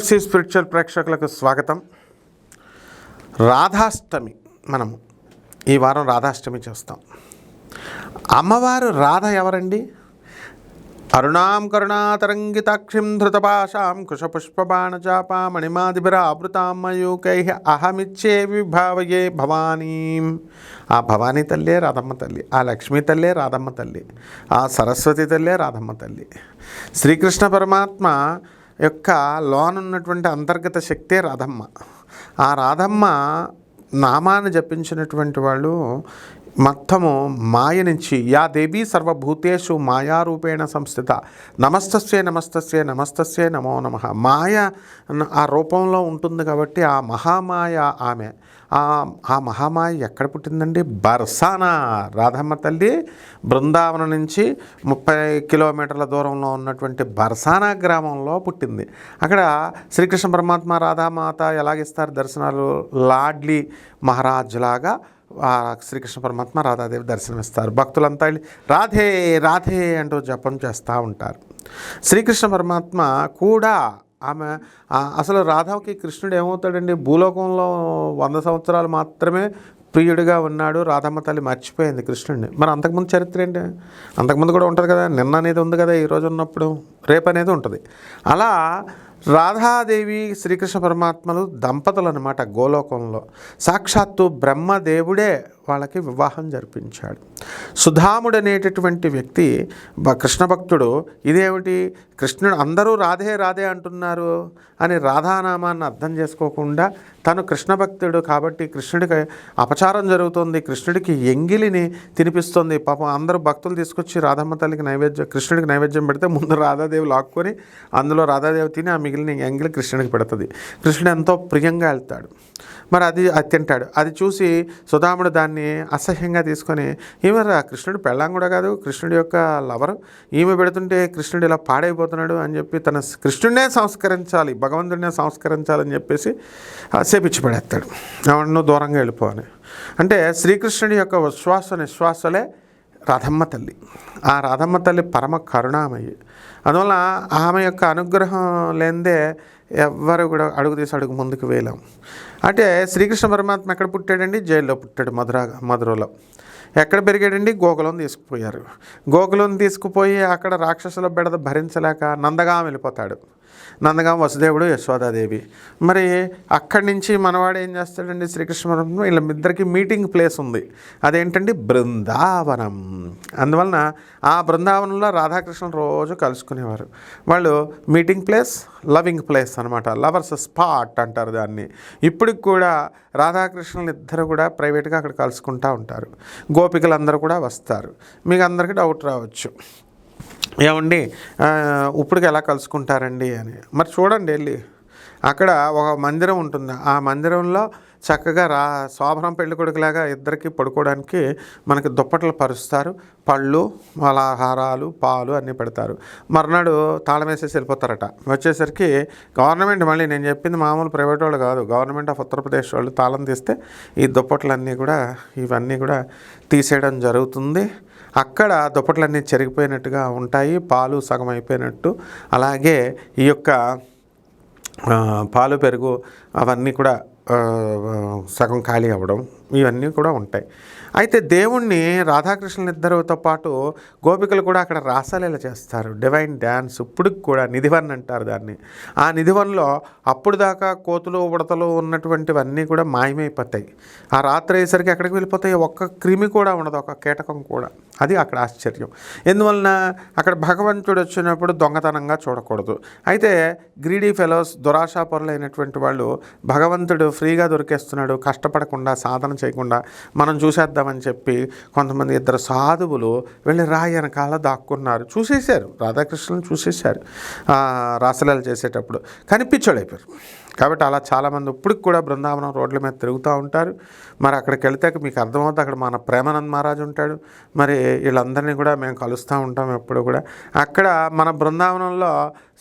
NFC spiritual ప్రేక్షకులకు స్వాగతం. రాధాష్టమి మనము ఈ వారం రాధాష్టమి చేస్తాం. అమ్మవారు రాధ ఎవరండి? అరుణాం కరుణాతరంగితాక్షిం ధృతపాశాం కుశపుష్పబాణచాపా మణిమాదిభిరావృతాం మయూకై అహమిచ్చే విభావయే భవానీం. ఆ భవానీ తల్లే రాధమ్మ తల్లి. ఆ లక్ష్మీ తల్లే రాధమ్మ తల్లి. ఆ సరస్వతి తల్లే రాధమ్మ తల్లి. శ్రీకృష్ణ పరమాత్మ యొక్క లోనున్నటువంటి అంతర్గత శక్తే రాధమ్మ. ఆ రాధమ్మ నామాన్ని జపించినటువంటి వాళ్ళు మొత్తము మాయ నుంచి యా దేవీ సర్వభూతేషు మాయారూపేణ సంస్థిత. నమస్తస్యే నమస్తస్యే నమస్తస్యే నమో నమ. మాయ ఆ రూపంలో ఉంటుంది కాబట్టి ఆ మహామాయ ఆమె. ఆ మహామాయ ఎక్కడ పుట్టిందండి? బర్సానా రాధమ్మ తల్లి బృందావనం నుంచి ముప్పై కిలోమీటర్ల దూరంలో ఉన్నటువంటి బర్సానా గ్రామంలో పుట్టింది. అక్కడ శ్రీకృష్ణ పరమాత్మ రాధామాత ఎలాగిస్తారు? దర్శనాలు లాడ్లీ మహారాజులాగా శ్రీకృష్ణ పరమాత్మ రాధాదేవి దర్శనమిస్తారు. భక్తులంతా రాధే రాధే అంటూ జపం చేస్తూ ఉంటారు. శ్రీకృష్ణ పరమాత్మ కూడా ఆమె అసలు రాధాకి కృష్ణుడు ఏమవుతాడండి? భూలోకంలో వంద సంవత్సరాలు మాత్రమే ప్రియుడిగా ఉన్నాడు. రాధమ్మ తల్లి మర్చిపోయింది కృష్ణుడిని. మరి అంతకుముందు చరిత్ర ఏంటి? అంతకుముందు కూడా ఉంటుంది కదా నిన్న అనేది ఉంది కదా ఈరోజు ఉన్నప్పుడు రేపు అనేది ఉంటుంది. అలా రాధాదేవి శ్రీకృష్ణ పరమాత్మలు దంపతులు అనమాట గోలోకంలో. సాక్షాత్తు బ్రహ్మదేవుడే వాళ్ళకి వివాహం జరిపించాడు. సుధాముడు అనేటటువంటి వ్యక్తి బ- కృష్ణ భక్తుడు ఇదేమిటి? కృష్ణుడు అందరూ రాధే రాధే అంటున్నారు అని రాధానామాన్ని అర్థం చేసుకోకుండా తను కృష్ణ భక్తుడు కాబట్టి కృష్ణుడికి అపచారం జరుగుతుంది. కృష్ణుడికి ఎంగిలిని తినిపిస్తుంది. పాపం అందరూ భక్తులు తీసుకొచ్చి రాధమ్మ తల్లికి నైవేద్యం కృష్ణుడికి నైవేద్యం పెడితే ముందు రాధాదేవి లాక్కొని అందులో రాధాదేవి తిని ఆ మిగిలిన ఎంగిలి కృష్ణుడికి పెడుతుంది. కృష్ణుడు ఎంతో ప్రియంగా వెళ్తాడు. మరి అది అది తింటాడు. అది చూసి సుధాముడు దాన్ని అసహ్యంగా తీసుకొని ఈమె కృష్ణుడు పెళ్ళాం కూడా కాదు కృష్ణుడి యొక్క లవరు ఈమె పెడుతుంటే కృష్ణుడు ఇలా పాడైపోతున్నాడు అని చెప్పి తన కృష్ణుడినే సంస్కరించాలి భగవంతుడినే సంస్కరించాలని చెప్పేసి ఆ, శపించి పడేస్తాడు. ఆవిడను దూరంగా వెళ్ళిపోవాలి అంటే శ్రీకృష్ణుడి యొక్క విశ్వాస నిశ్వాసలే రాధమ్మ తల్లి. ఆ రాధమ్మ తల్లి పరమ కరుణామయ్యి అందువల్ల ఆమె యొక్క అనుగ్రహం లేనిదే ఎవ్వరు కూడా అడుగు తీసి అడుగు ముందుకు వేయలేం. అంటే శ్రీకృష్ణ పరమాత్మ ఎక్కడ పుట్టాడండి? జైల్లో పుట్టాడు మధురా మధురలో. ఎక్కడ పెరిగాడండి? గోకులం తీసుకుపోయారు. గోకులం తీసుకుపోయి అక్కడ రాక్షసుల బెడద భరించలేక నందగా వెళ్ళిపోతాడు. నందగాం వసుదేవుడు యశోదాదేవి మరి అక్కడి నుంచి మనవాడు ఏం చేస్తాడండి శ్రీకృష్ణ వీళ్ళ ఇద్దరికి మీటింగ్ ప్లేస్ ఉంది. అదేంటండి? బృందావనం. అందువలన ఆ బృందావనంలో రాధాకృష్ణ రోజు కలుసుకునేవారు. వాళ్ళు మీటింగ్ ప్లేస్ లవింగ్ ప్లేస్ అనమాట లవర్స్ స్పాట్ అంటారు దాన్ని. ఇప్పటికి కూడా రాధాకృష్ణులు ఇద్దరు కూడా ప్రైవేట్గా అక్కడ కలుసుకుంటూ ఉంటారు. గోపికలందరూ కూడా వస్తారు. మీకు అందరికీ డౌట్ రావచ్చు. ఏమండి? ఇప్పటికి ఎలా కలుసుకుంటారండి అని. మరి చూడండి వెళ్ళి. అక్కడ ఒక మందిరం ఉంటుంది? ఆ మందిరంలో చక్కగా రా శోభనం పెళ్ళికొడుకులాగా ఇద్దరికి పడుకోవడానికి మనకి దుప్పట్లు పరుస్తారు. పళ్ళు మలాహారాలు పాలు అన్నీ పెడతారు. మర్నాడు తాళం వేసేసి వెళ్ళిపోతారట. వచ్చేసరికి గవర్నమెంట్ మళ్ళీ నేను చెప్పింది మామూలు ప్రైవేట్ వాళ్ళు కాదు. గవర్నమెంట్ ఆఫ్ ఉత్తరప్రదేశ్ వాళ్ళు తాళం తీస్తే ఈ దుప్పట్లన్నీ కూడా ఇవన్నీ కూడా తీసేయడం జరుగుతుంది. అక్కడ దుప్పట్లన్నీ చెరిగిపోయినట్టుగా ఉంటాయి. పాలు సగం అయిపోయినట్టు. అలాగే ఈ యొక్క పాలు పెరుగు అవన్నీ కూడా సగం ఖాళీ అవ్వడం ఇవన్నీ కూడా ఉంటాయి. అయితే దేవుణ్ణి రాధాకృష్ణులు ఇద్దరితో పాటు గోపికలు కూడా అక్కడ రాసలీల చేస్తారు. డివైన్ డ్యాన్స్ ఇప్పుడు కూడా నిధివన్ అంటారు దాన్ని. ఆ నిధివన్లో అప్పుడు దాకా కోతులు ఉడతలు ఉన్నటువంటివన్నీ కూడా మాయమైపోతాయి. ఆ రాత్రి అయ్యేసరికి ఎక్కడికి వెళ్ళిపోతాయి. ఒక్క క్రిమి కూడా ఉండదు ఒక కీటకం కూడా. అది అక్కడ ఆశ్చర్యం. ఎందువలన అక్కడ భగవంతుడు వచ్చినప్పుడు దొంగతనంగా చూడకూడదు. అయితే గ్రీడీ ఫెలోస్ దురాశాపరులైనటువంటి వాళ్ళు భగవంతుడు ఫ్రీగా దొరికేస్తున్నాడు కష్టపడకుండా సాధన చేయకుండా మనం చూసేద్దాం. చూసేద్దామని చెప్పి కొంతమంది ఇద్దరు సాధువులు వెళ్ళి రాయి వెనకాల దాక్కున్నారు. చూసేశారు. రాధాకృష్ణులను చూసేశారు. ఆ, చేసేటప్పుడు. కనిపించడైపోయారు కాబట్టి అలా చాలామంది ఇప్పటికి కూడా బృందావనం రోడ్ల మీద తిరుగుతూ ఉంటారు. మరి అక్కడికి వెళ్తే మీకు అర్థమవుతుంది అక్కడ మన ప్రేమానంద్ మహారాజ్ ఉంటాడు. మరి వీళ్ళందరినీ కూడా మేము కలుస్తూ ఉంటాం ఎప్పుడు కూడా. అక్కడ మన బృందావనంలో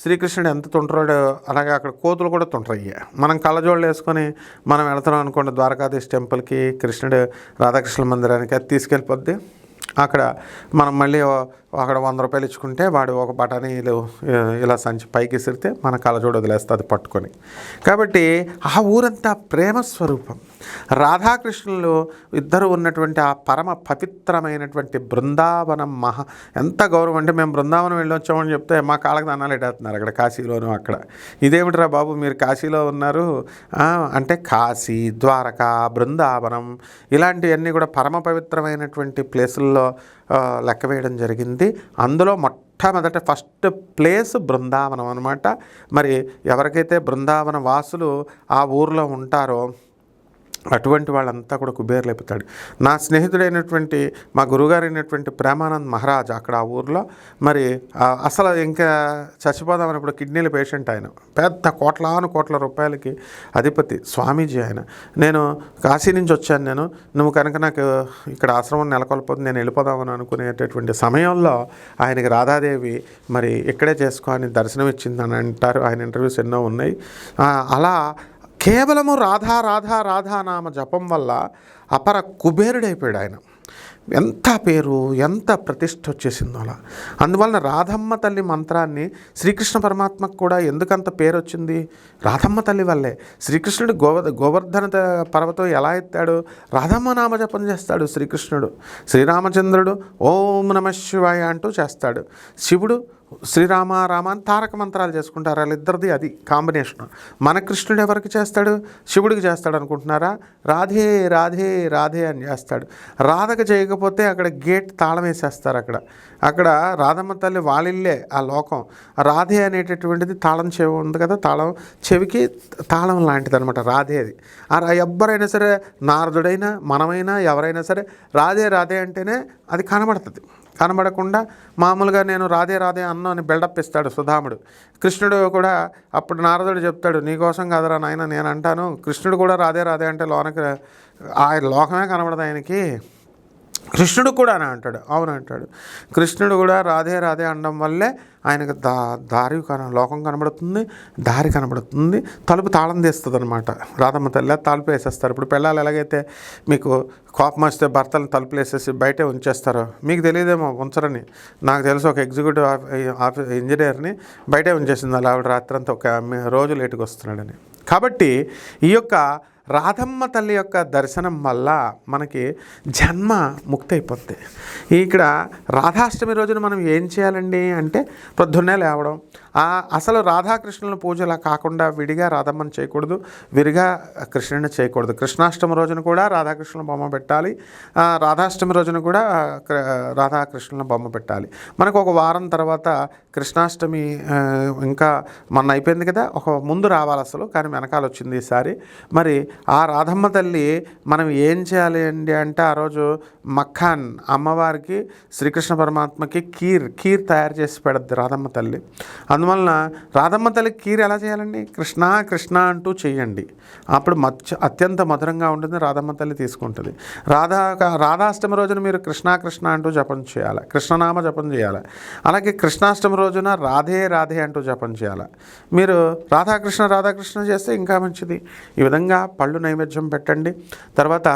శ్రీకృష్ణుడు ఎంత తుంటాడో అలాగే అక్కడ కోతులు కూడా తుంటరయ్యా. మనం కళ్ళజోళ్ళు వేసుకొని మనం వెళుతున్నాం అనుకోండి ద్వారకాధీశ్ టెంపుల్కి కృష్ణుడు రాధాకృష్ణ మందిరానికి అది తీసుకెళ్ళిపోద్ది. అక్కడ మనం మళ్ళీ అక్కడ వంద రూపాయలు ఇచ్చుకుంటే వాడు ఒక బఠానీలు ఇలా సంచి పైకి విసిరితే మన కళ్ళజోడు వదిలేస్తుంది పట్టుకొని. కాబట్టి ఆ ఊరంతా ప్రేమ స్వరూపం. రాధాకృష్ణులు ఇద్దరు ఉన్నటువంటి ఆ పరమ పవిత్రమైనటువంటి బృందావనం మహా ఎంత గౌరవం అంటే మేము బృందావనం వెళ్ళి వచ్చామని చెప్తే మా కాళ్ళకి దానాలు ఎడేస్తున్నారు అక్కడ కాశీలోనూ అక్కడ. ఇదేమిట్రా బాబు మీరు కాశీలో ఉన్నారు? అంటే కాశీ ద్వారక బృందావనం ఇలాంటివన్నీ కూడా పరమ పవిత్రమైనటువంటి ప్లేసుల్లో లెక్క వేయడం జరిగింది. అందులో మొట్టమొదట ఫస్ట్ ప్లేస్ బృందావనం అనమాట మరి ఎవరికైతే బృందావన వాసులు ఆ ఊర్లో ఉంటారో అటువంటి వాళ్ళంతా కూడా కుబేర్లు అయిపోతాడు. నా స్నేహితుడైనటువంటి మా గురుగారు అయినటువంటి ప్రేమానంద్ మహారాజ్ అక్కడ ఆ ఊర్లో మరి అసలు ఇంకా చచ్చిపోదాం ఇప్పుడు కిడ్నీల పేషెంట్ ఆయన. పెద్ద కోట్లాను కోట్ల రూపాయలకి అధిపతి స్వామీజీ ఆయన. నేను కాశీ నుంచి వచ్చాను నేను. నువ్వు కనుక నాకు ఇక్కడ ఆశ్రమం నెలకొల్పోతుంది నేను వెళ్ళిపోదామని అనుకునేటటువంటి సమయంలో ఆయనకి రాధాదేవి మరి ఇక్కడే చేసుకో అని దర్శనం ఇచ్చిందని అంటారు. ఆయన ఇంటర్వ్యూస్ ఎన్నో ఉన్నాయి. అలా కేవలము రాధా రాధా రాధా నామ జపం వల్ల అపర కుబేరుడైపోయాడు ఆయన. ఎంత పేరు ఎంత ప్రతిష్ట వచ్చేసిందో అలా. అందువలన రాధమ్మ తల్లి మంత్రాన్ని శ్రీకృష్ణ పరమాత్మకు కూడా ఎందుకంత పేరు వచ్చింది రాధమ్మ తల్లి వల్లే. శ్రీకృష్ణుడు గోవ గోవర్ధన పర్వతం ఎలా ఎత్తాడు? రాధమ్మ నామ జపం చేస్తాడు శ్రీకృష్ణుడు. శ్రీరామచంద్రుడు ఓం నమ శివాయ అంటూ చేస్తాడు. శివుడు శ్రీరామ రామ అని తారక మంత్రాలు చేసుకుంటారు? వాళ్ళిద్దరిది అది కాంబినేషన్. మన కృష్ణుడు ఎవరికి చేస్తాడు? శివుడికి చేస్తాడు అనుకుంటున్నారా? రాధే రాధే రాధే అని చేస్తాడు. రాధకు చేయకపోతే అక్కడ గేట్ తాళం వేసేస్తారు అక్కడ. అక్కడ రాధమ్మ తల్లి వాళ్ళిల్లే ఆ లోకం. రాధే అనేటటువంటిది తాళం చెవి ఉంది కదా తాళం చెవికి తాళం లాంటిది అనమాట రాధే అది. ఎవ్వరైనా సరే నారదుడైనా మనమైనా ఎవరైనా సరే రాధే రాధే అంటేనే అది కనబడుతుంది. కనబడకుండా మామూలుగా నేను రాధే రాధే అన్న అని బిల్డప్ ఇస్తాడు సుధాముడు. కృష్ణుడు కూడా అప్పుడు నారదుడు చెప్తాడు నీకోసం కదరా నాయన నేను అంటాను. కృష్ణుడు కూడా రాధే రాధే అంటే లోనకి ఆ లోకమే కనబడదు ఆయనకి. కృష్ణుడు కూడా అని అంటాడు. అవును అంటాడు. కృష్ణుడు కూడా రాధే రాధే అనడం వల్లే ఆయనకు దా దారి కన లోకం కనబడుతుంది దారి కనబడుతుంది. తలుపు తాళం తీస్తుంది అనమాట రాధమ్మ తల్లి తలుపు వేసేస్తారు. ఇప్పుడు పిల్లలు ఎలాగైతే మీకు కోపం వస్తే భర్తలను తలుపులు వేసేసి బయటే ఉంచేస్తారో మీకు తెలియదేమో ఉంచరని. నాకు తెలుసు ఒక ఎగ్జిక్యూటివ్ ఆఫీస్ ఇంజనీర్ని బయటే ఉంచేసింది అలా ఆవిడ రాత్రంతా ఒక రోజు లేటుగా వస్తున్నాడని. కాబట్టి ఈ యొక్క రాధమ్మ తల్లి యొక్క దర్శనం వల్ల మనకి జన్మ ముక్తి అయిపోద్ది ఇక్కడ రాధాష్టమి రోజున మనం ఏం చేయాలండి అంటే పొద్దున్నే లేవడం. అసలు రాధాకృష్ణుల పూజలా కాకుండా విడిగా రాధమ్మని చేయకూడదు విరిగా కృష్ణుని చేయకూడదు. కృష్ణాష్టమి రోజున కూడా రాధాకృష్ణుల బొమ్మ పెట్టాలి. రాధాష్టమి రోజున కూడా రాధాకృష్ణుల బొమ్మ పెట్టాలి. మనకు ఒక వారం తర్వాత కృష్ణాష్టమి ఇంకా మొన్న అయిపోయింది కదా ఒక ముందు రావాలి అసలు కానీ వెనకాల వచ్చింది ఈసారి మరి ఆ రాధమ్మ తల్లి మనం ఏం చేయాలి అండి అంటే ఆ రోజు మఖాన్ అమ్మవారికి శ్రీకృష్ణ పరమాత్మకి కీర్ కీర్ తయారు చేసి పెడద్ది రాధమ్మ తల్లి. అందువలన రాధమ్మ తల్లి కీర్ ఎలా చేయాలండి? కృష్ణ కృష్ణ అంటూ చేయండి. అప్పుడు మచ్చ అత్యంత మధురంగా ఉంటుంది రాధమ్మ తల్లి తీసుకుంటుంది. రాధా రాధాష్టమి రోజున మీరు కృష్ణ కృష్ణ అంటూ జపం చేయాలి. కృష్ణనామ జపం చేయాలి. అలాగే కృష్ణాష్టమి రోజున రాధే రాధే అంటూ జపం చేయాలి. మీరు రాధాకృష్ణ రాధాకృష్ణ చేస్తే ఇంకా మంచిది. ఈ విధంగా పళ్ళు నైవేద్యం పెట్టండి. తర్వాత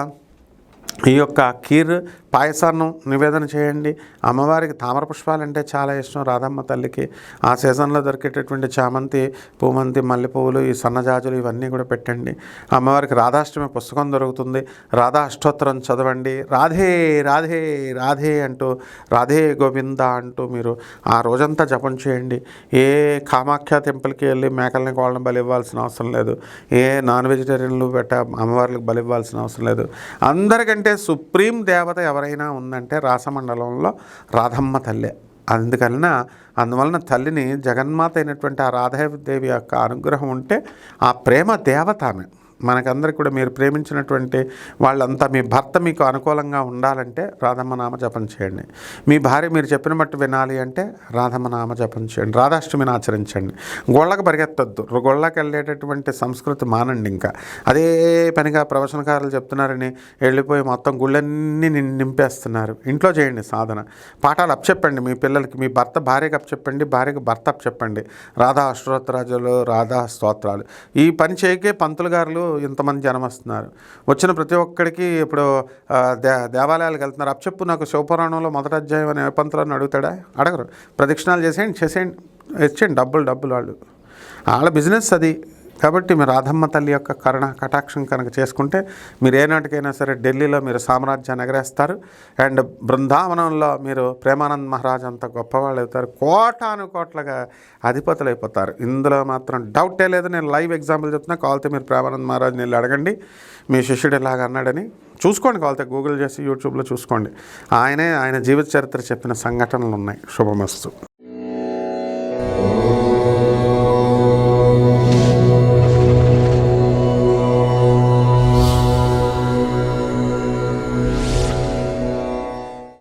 ఈ యొక్క కీర్ పాయసాన్ని నివేదన చేయండి. అమ్మవారికి తామర పుష్పాలంటే చాలా ఇష్టం. రాధమ్మ తల్లికి ఆ సీజన్లో దొరికేటటువంటి చామంతి పూమంతి మల్లెపువ్వులు ఈ సన్నజాజులు ఇవన్నీ కూడా పెట్టండి. అమ్మవారికి రాధాష్టమి పుస్తకం దొరుకుతుంది. రాధా అష్టోత్తరం చదవండి. రాధే రాధే రాధే అంటూ రాధే గోవింద అంటూ మీరు ఆ రోజంతా జపం చేయండి. ఏ కామాఖ్య టెంపుల్కి వెళ్ళి మేకల్ని కోళ్ళని బలి ఇవ్వాల్సిన అవసరం లేదు. ఏ నాన్ వెజిటేరియన్లు పెట్ట అమ్మవార్లకు బలి ఇవ్వాల్సిన అవసరం లేదు. అందరికంటే సుప్రీం దేవత ఎవరైనా ఉందంటే రాసమండలంలో రాధమ్మ తల్లే. అందుకలన అందువలన తల్లిని జగన్మాత అయినటువంటి ఆ రాధాదేవి యొక్క అనుగ్రహం ఉంటే ఆ ప్రేమ దేవత ఆమె మనకందరికి కూడా మీరు ప్రేమించినటువంటి వాళ్ళంతా మీ భర్త మీకు అనుకూలంగా ఉండాలంటే రాధమ్మ నామ జపం చేయండి. మీ భార్య మీరు చెప్పిన మట్టు వినాలి అంటే రాధమ్మ నామ జపం చేయండి. రాధాష్టమిని ఆచరించండి. గొళ్ళకు పరిగెత్తద్దు. గొళ్ళకి వెళ్ళేటటువంటి సంస్కృతి మానండి ఇంకా. అదే పనిగా ప్రవచనకారులు చెప్తున్నారని వెళ్ళిపోయి మొత్తం గుళ్ళన్నీ నింపేస్తున్నారు. ఇంట్లో చేయండి సాధన. పాఠాలు అప్పచెప్పండి మీ పిల్లలకి. మీ భర్త భార్యకి అప్పచెప్పండి భార్యకు భర్త అప్పచెప్పండి. రాధా అష్టోత్తరాజులు రాధా స్తోత్రాలు ఈ పని చేయకే పంతులు గారులు ఇంతమంది జనం వస్తున్నారు. వచ్చిన ప్రతి ఒక్కడికి ఇప్పుడు దే దేవాలయాలకు వెళ్తున్నారు. అప్పచెప్పు నాకు శివపురాణంలో మొదటి అధ్యాయం అనే పంతులను అడుగుతాడా? అడగరు. ప్రదక్షిణాలు చేసేయండి చేసేయండి. ఇచ్చేయండి డబ్బులు డబ్బులు వాళ్ళు. వాళ్ళ బిజినెస్ అది. కాబట్టి మీరు రాధమ్మ తల్లి యొక్క కరుణ కటాక్షం కనుక చేసుకుంటే మీరు ఏనాటికైనా సరే ఢిల్లీలో మీరు సామ్రాజ్యాన్ని ఎగరేస్తారు అండ్ బృందావనంలో మీరు ప్రేమానంద్ మహారాజ్ అంత గొప్పవాళ్ళు అవుతారు. కోటాను కోట్లుగా అధిపతులు అయిపోతారు. ఇందులో మాత్రం డౌటే లేదు. నేను లైవ్ ఎగ్జాంపుల్ చెప్తున్నా. కావాలితే మీరు ప్రేమానంద్ మహారాజ్ని వెళ్ళి అడగండి. మీ శిష్యుడు ఇలాగ అన్నాడని చూసుకోండి. కావాలితే గూగుల్ చేసి యూట్యూబ్లో చూసుకోండి. ఆయనే ఆయన జీవిత చరిత్ర చెప్పిన సంఘటనలు ఉన్నాయి. శుభమస్తు.